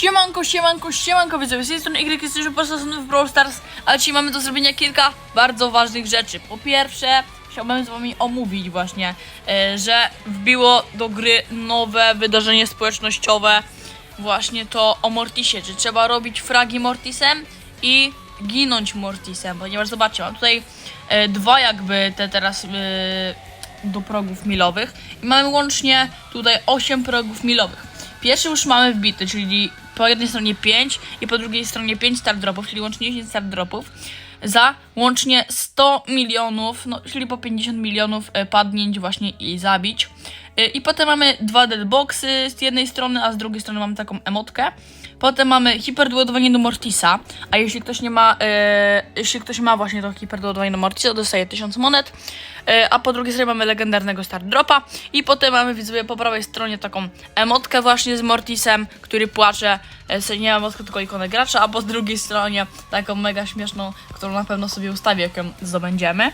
Siemanko, siemanko, siemanko, widzowie, z tej strony Y jest już po w Brawl Stars, ale dzisiaj mamy do zrobienia kilka bardzo ważnych rzeczy. Po pierwsze, chciałbym z wami omówić właśnie, e, że wbiło do gry nowe wydarzenie społecznościowe, właśnie to o Mortisie, że trzeba robić fragi Mortisem i ginąć Mortisem, ponieważ zobaczcie, mam tutaj e, dwa jakby te teraz... E, do progów milowych i mamy łącznie tutaj 8 progów milowych. Pierwszy już mamy wbity, czyli po jednej stronie 5 i po drugiej stronie 5 start dropów, czyli łącznie 10 start dropów za łącznie 100 milionów, no, czyli po 50 milionów e, padnięć właśnie i zabić. E, I potem mamy dwa deadboxy z jednej strony, a z drugiej strony mamy taką emotkę. Potem mamy hiperdoładowanie do Mortisa, a jeśli ktoś nie ma, e, jeśli ktoś ma właśnie to hiperdoładowanie do Mortisa, dostaje 1000 monet. E, a po drugiej stronie mamy legendarnego start dropa i potem mamy widzowie po prawej stronie taką emotkę właśnie z Mortisem, który płacze, e, nie emotkę, tylko ikonę gracza, a po drugiej stronie taką mega śmieszną, którą na pewno sobie ustawię, jak ją zdobędziemy.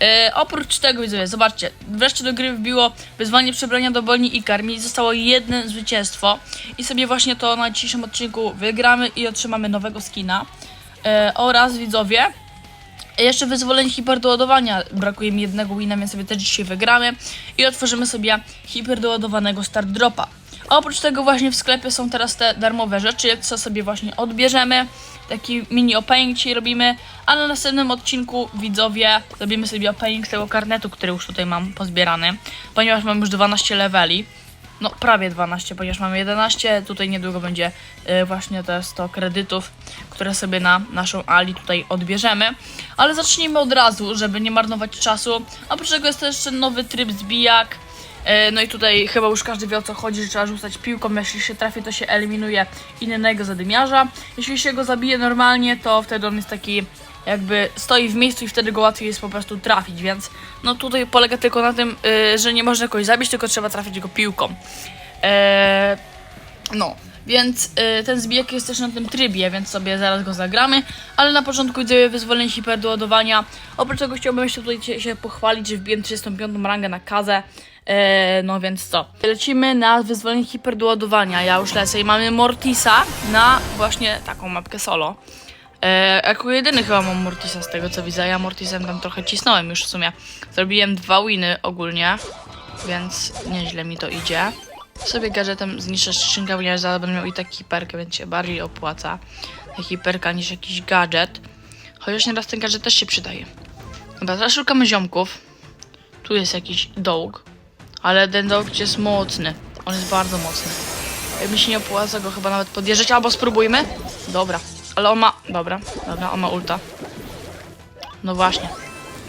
E, oprócz tego widzowie, zobaczcie, wreszcie do gry wbiło wyzwanie przebrania do bolni i karmi. Zostało jedno zwycięstwo i sobie właśnie to na dzisiejszym odcinku wygramy i otrzymamy nowego skina. E, oraz widzowie, jeszcze wyzwolenie hiperdoładowania. Brakuje mi jednego wina, więc sobie też dzisiaj wygramy. I otworzymy sobie hiperdoładowanego start dropa. A oprócz tego właśnie w sklepie są teraz te darmowe rzeczy, co sobie właśnie odbierzemy. Taki mini opening dzisiaj robimy, a na następnym odcinku widzowie zrobimy sobie opening tego karnetu, który już tutaj mam pozbierany, ponieważ mam już 12 leveli. No, prawie 12, ponieważ mamy 11. Tutaj niedługo będzie y, właśnie te 100 kredytów, które sobie na naszą Ali tutaj odbierzemy. Ale zacznijmy od razu, żeby nie marnować czasu. Oprócz tego jest też jeszcze nowy tryb zbijak. Y, No i tutaj chyba już każdy wie o co chodzi, że trzeba rzucać piłką. Jeśli się trafi, to się eliminuje innego zadymiarza. Jeśli się go zabije normalnie, to wtedy on jest taki jakby stoi w miejscu i wtedy go łatwiej jest po prostu trafić, więc no tutaj polega tylko na tym, y, że nie można kogoś zabić, tylko trzeba trafić go piłką. Eee, no, więc y, ten zbijak jest też na tym trybie, więc sobie zaraz go zagramy, ale na początku widzę wyzwolenie hiperdoładowania. Oprócz tego chciałbym jeszcze tutaj się- się pochwalić, że wbiłem 35 rangę na kazę. Eee, no więc co? Lecimy na wyzwolenie hiperdoładowania. Ja już lecę i mamy Mortisa na właśnie taką mapkę solo. E, jako jedyny chyba mam Mortisa z tego co widzę. Ja Mortisem tam trochę cisnąłem już w sumie. Zrobiłem dwa winy ogólnie, więc nieźle mi to idzie. Sobie gadżetem zniszczę skrzynkę, ponieważ zaraz będę miał i tak hiperkę, więc się bardziej opłaca hiperka niż jakiś gadżet. Chociaż nieraz ten gadżet też się przydaje. Dobra, teraz szukamy ziomków. Tu jest jakiś dołg, ale ten dołg jest mocny. On jest bardzo mocny. Mi się nie opłaca go chyba nawet podjeżdżać, albo spróbujmy. Dobra, ale on ma. Dobra, dobra, on ma ulta. No właśnie.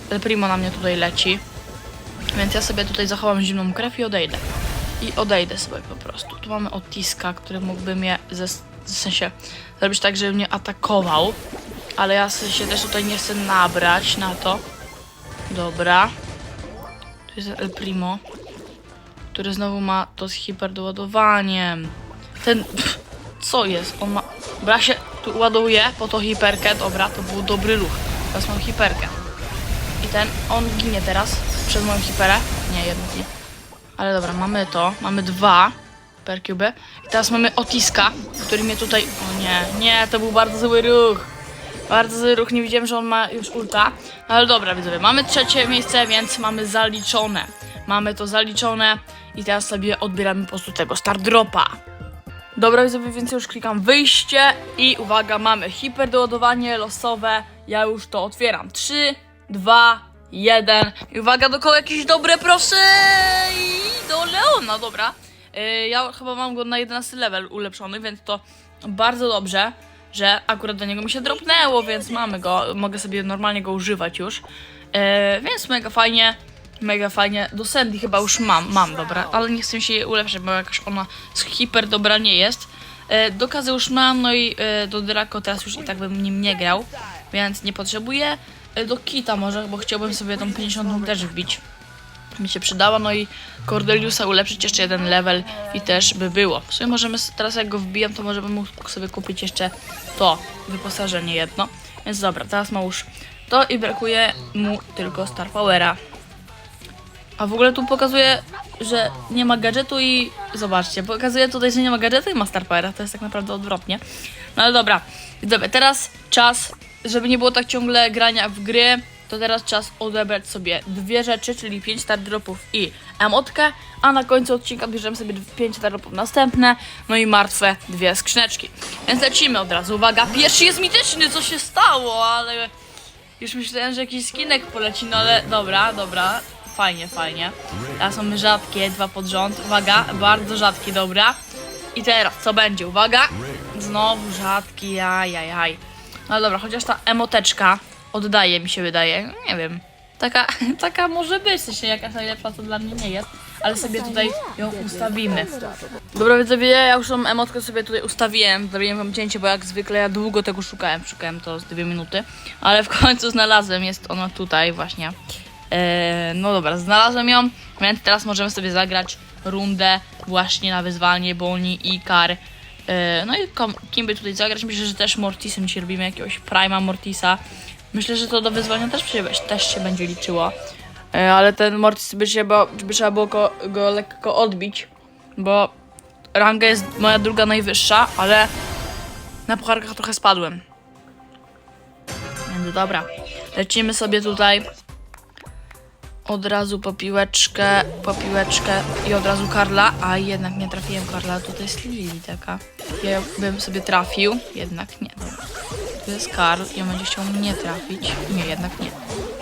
El Primo na mnie tutaj leci. Więc ja sobie tutaj zachowam zimną krew i odejdę. I odejdę sobie po prostu. Tu mamy Otiska, który mógłby mnie ze, w sensie zrobić tak, żeby mnie atakował. Ale ja się też tutaj nie chcę nabrać na to. Dobra. Tu jest El Primo, który znowu ma to z hiperdoładowaniem. Ten. Pff, co jest? On ma. Bo ja się tu ładuję po to hiperkę. Dobra, to był dobry ruch. Teraz mam hiperkę. I ten, on ginie teraz przez moją hiperę. Nie, jednak nie. Ale dobra, mamy to. Mamy dwa perkuby. I teraz mamy Otiska, który mnie tutaj... O nie, nie, to był bardzo zły ruch. Bardzo zły ruch, nie widziałem, że on ma już ulta. No ale dobra, widzowie, mamy trzecie miejsce, więc mamy zaliczone. Mamy to zaliczone i teraz sobie odbieramy po prostu tego start dropa. Dobra, widzowie, więc już klikam wyjście i uwaga, mamy hiperdoładowanie losowe. Ja już to otwieram. 3, 2, 1. I uwaga, do kogo jakieś dobre proszę Leona, dobra. Yy, ja chyba mam go na 11 level ulepszony, więc to bardzo dobrze, że akurat do niego mi się dropnęło, więc mamy go. Mogę sobie normalnie go używać już. Yy, więc mega fajnie. Mega fajnie. Do Sandy chyba już mam, mam, dobra, ale nie chcę się ulepszyć, bo jakaś ona z hiper dobra nie jest. E, do Kazy już mam, no i do Draco teraz już i tak bym nim nie grał, więc nie potrzebuję. Do Kita może, bo chciałbym sobie tą 50 też wbić. Mi się przydała, no i Cordeliusa ulepszyć jeszcze jeden level i też by było. W sumie możemy, teraz jak go wbijam, to może bym mógł sobie kupić jeszcze to wyposażenie jedno. Więc dobra, teraz ma już to i brakuje mu tylko Star Powera. A w ogóle tu pokazuje że nie ma gadżetu i zobaczcie, pokazuje tutaj, że nie ma gadżetu i ma Star Powera, to jest tak naprawdę odwrotnie. No ale dobra, dobra, teraz czas, żeby nie było tak ciągle grania w gry, to teraz czas odebrać sobie dwie rzeczy, czyli 5 star dropów i emotkę, a na końcu odcinka bierzemy sobie 5 star dropów następne, no i martwe dwie skrzyneczki. Więc lecimy od razu, uwaga, pierwszy jest mityczny, co się stało, ale już myślałem, że jakiś skinek poleci, no ale dobra, dobra, fajnie, fajnie. Teraz mamy rzadkie, dwa pod rząd, uwaga, bardzo rzadkie, dobra. I teraz, co będzie, uwaga, znowu rzadki, jaj. No dobra, chociaż ta emoteczka oddaje mi się wydaje, nie wiem. Taka, taka może być, w jakaś najlepsza to dla mnie nie jest, ale sobie tutaj ją ustawimy. Dobra widzowie, ja już tą emotkę sobie tutaj ustawiłem, zrobiłem wam cięcie, bo jak zwykle ja długo tego szukałem, szukałem to z dwie minuty, ale w końcu znalazłem, jest ona tutaj właśnie. Eee, no dobra, znalazłem ją, więc teraz możemy sobie zagrać rundę właśnie na wyzwanie Boni i Kar. Eee, no i kim by tutaj zagrać? Myślę, że też Mortisem dzisiaj robimy jakiegoś Prima Mortisa. Myślę, że to do wyzwania też się, też się będzie liczyło. E, ale ten Mortis by, się, bo, by trzeba było go, go lekko odbić, bo ranga jest moja druga najwyższa, ale na pucharkach trochę spadłem. Więc dobra, lecimy sobie tutaj od razu po piłeczkę, po piłeczkę i od razu Karla, a jednak nie trafiłem Karla, tutaj jest Lili taka. Ja bym sobie trafił, jednak nie, dobra. Tu jest Karl i on będzie chciał mnie trafić. Nie, jednak nie.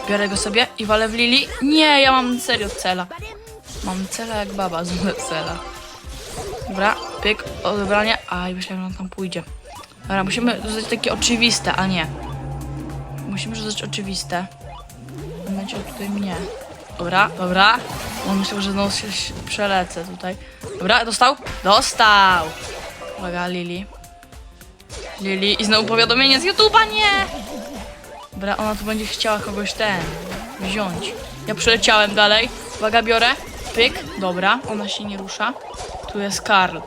Biorę go sobie i walę w Lili. Nie, ja mam serio cela. Mam cela jak baba z cela. Dobra, pyk, odebranie. A, i myślałem, że on tam pójdzie. Dobra, musimy rzucać takie oczywiste, a nie. Musimy rzucać oczywiste. On będzie tutaj mnie. Dobra, dobra. On myślał, że no się przelecę tutaj. Dobra, dostał? Dostał! Uwaga, Lili. Lili i znowu powiadomienie z YouTube'a, nie! Dobra, ona tu będzie chciała kogoś ten wziąć. Ja przeleciałem dalej. Uwaga, biorę. Pyk. Dobra, ona się nie rusza. Tu jest Karl.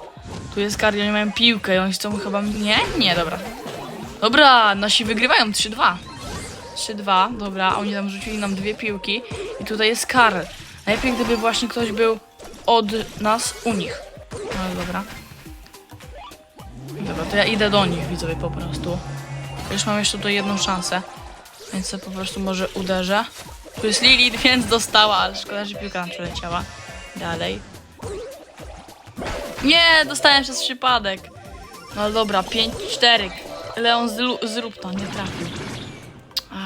Tu jest Karl, oni mają piłkę i oni chcą chyba... Nie? Nie, dobra. Dobra, nasi wygrywają 3-2. 3-2, dobra, oni tam rzucili nam dwie piłki. I tutaj jest Karl. Najlepiej gdyby właśnie ktoś był od nas u nich. No dobra. Dobra, to ja idę do nich, widzowie, po prostu. Już mam jeszcze tutaj jedną szansę. Więc po prostu może uderzę. Tu jest Lilith, więc dostała, ale szkoda, że piłka nam przeleciała. Dalej. Nie, dostałem przez przypadek. No dobra, 5-4. Leon, zrób to, nie trafił.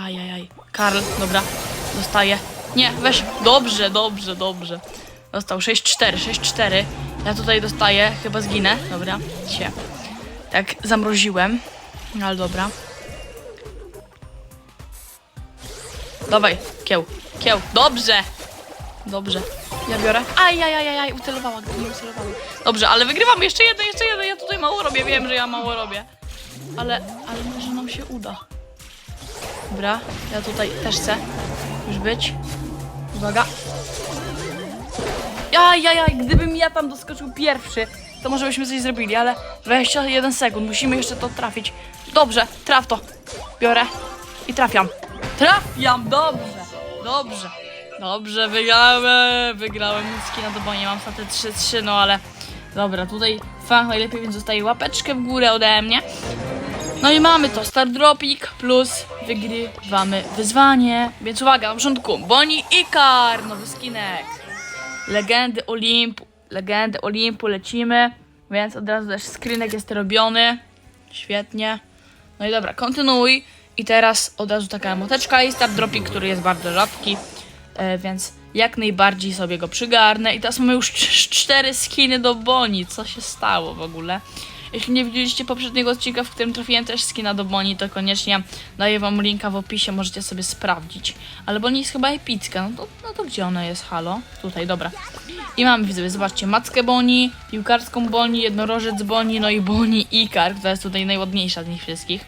Ajajaj. Karl, dobra, dostaje. Nie, weź. Dobrze, dobrze, dobrze. Dostał 6-4, 6-4. Ja tutaj dostaję, chyba zginę. Dobra, się. Tak, zamroziłem. No ale dobra. Dawaj, kieł, kieł. Dobrze! Dobrze. Ja biorę. Ajajajaj, ucelowała, nie ucelowała. Dobrze, ale wygrywam jeszcze jeden, jeszcze jeden. Ja tutaj mało robię, wiem, że ja mało robię. Ale, ale może nam się uda. Dobra, ja tutaj też chcę już być. Uwaga. Ajajaj, gdybym ja tam doskoczył pierwszy, to może byśmy coś zrobili, ale 21 sekund, musimy jeszcze to trafić. Dobrze, traf to. Biorę i trafiam. Trafiam, dobrze, dobrze. Dobrze, wygrałem, wygrałem Łucki na dobonie, mam staty 3-3, no ale dobra, tutaj fan najlepiej, więc dostaje łapeczkę w górę ode mnie. No i mamy to, Star Dropik plus wygrywamy wyzwanie, więc uwaga, na początku, Boni i Kar, nowy skinek. Legendy Olimpu, legendy Olimpu lecimy, więc od razu też screenek jest robiony, świetnie. No i dobra, kontynuuj i teraz od razu taka emoteczka i Star Dropik, który jest bardzo rzadki, e, więc jak najbardziej sobie go przygarnę i teraz mamy już cz- cztery skiny do Boni, co się stało w ogóle. Jeśli nie widzieliście poprzedniego odcinka, w którym trafiłem też skina do Boni, to koniecznie daję wam linka w opisie, możecie sobie sprawdzić. Ale Boni jest chyba epicka, no to, no to gdzie ona jest? Halo? Tutaj, dobra. I mamy, widzowie, zobaczcie, mackę Boni, piłkarską Boni, jednorożec Boni, no i Boni Ikar, która jest tutaj najładniejsza z nich wszystkich.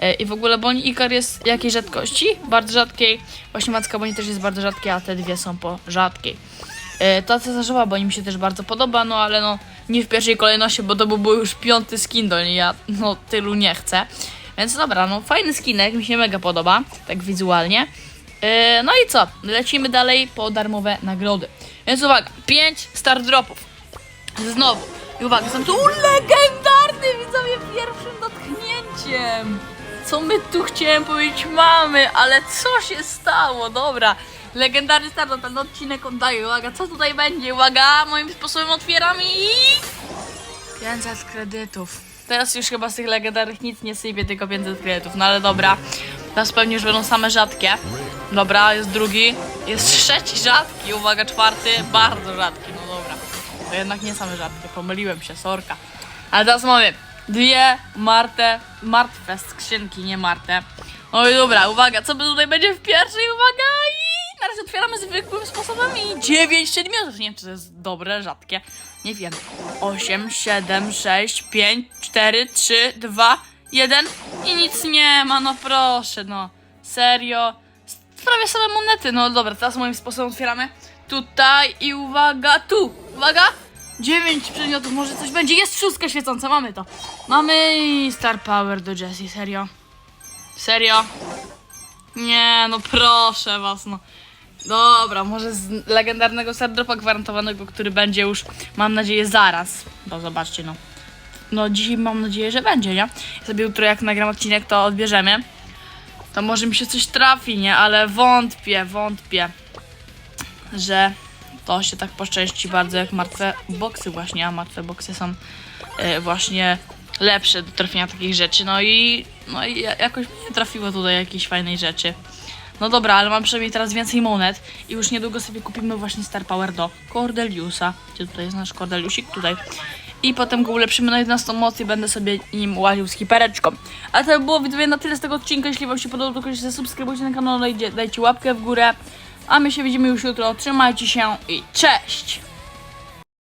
E, I w ogóle Boni Ikar jest jakiej rzadkości? Bardzo rzadkiej. Właśnie macka Boni też jest bardzo rzadkie, a te dwie są po rzadkiej. E, Ta cesarzowa Boni mi się też bardzo podoba, no ale no nie w pierwszej kolejności, bo to był już piąty skin do niej, ja no tylu nie chcę. Więc dobra, no fajny skinek, mi się mega podoba, tak wizualnie. E, No i co? Lecimy dalej po darmowe nagrody. Więc uwaga, 5 star dropów. Znowu. I uwaga, są tu legendarny widzowie pierwszym dotknięciem. Co my tu chciałem powiedzieć mamy, ale co się stało? Dobra. Legendarny start, ten odcinek oddaję. Uwaga, co tutaj będzie? Uwaga, moim sposobem otwieram i... 500 kredytów. Teraz już chyba z tych legendarnych nic nie sypie, tylko 500 kredytów, no ale dobra. Teraz pewnie już będą same rzadkie. Dobra, jest drugi. Jest trzeci rzadki, uwaga, czwarty, bardzo rzadki, no dobra. To jednak nie same rzadkie, pomyliłem się, sorka. Ale teraz mamy dwie marte, martwe skrzynki, nie marte. No i dobra, uwaga, co by tutaj będzie w pierwszej, uwaga na razie otwieramy zwykłym sposobem i 9 przedmiotów. Nie wiem, czy to jest dobre, rzadkie. Nie wiem. 8, 7, 6, 5, 4, 3, 2, 1 i nic nie ma, no proszę, no. Serio. Prawie same monety, no dobra, teraz moim sposobem otwieramy. Tutaj i uwaga, tu, uwaga. 9 przedmiotów, może coś będzie. Jest szóstka świecąca, mamy to. Mamy Star Power do Jessie, serio. Serio? Nie, no proszę was, no. Dobra, może z legendarnego Stardropa gwarantowanego, który będzie już, mam nadzieję, zaraz. Bo zobaczcie, no. No dzisiaj mam nadzieję, że będzie, nie? Ja sobie jutro jak nagram odcinek, to odbierzemy. To może mi się coś trafi, nie? Ale wątpię, wątpię, że to się tak poszczęści bardzo jak martwe boksy właśnie, a martwe boksy są e, właśnie lepsze do trafienia takich rzeczy. No i, no i ja- jakoś mi nie trafiło tutaj jakiejś fajnej rzeczy. No dobra, ale mam przynajmniej teraz więcej monet i już niedługo sobie kupimy właśnie Star Power do Cordeliusa. Gdzie tutaj jest nasz Cordeliusik? Tutaj. I potem go ulepszymy na 11 moc i będę sobie nim łaził z hipereczką. A to by było widzowie na tyle z tego odcinka. Jeśli wam się podobał, to koniecznie zasubskrybujcie na kanał, dajcie, dajcie łapkę w górę. A my się widzimy już jutro. Trzymajcie się i cześć!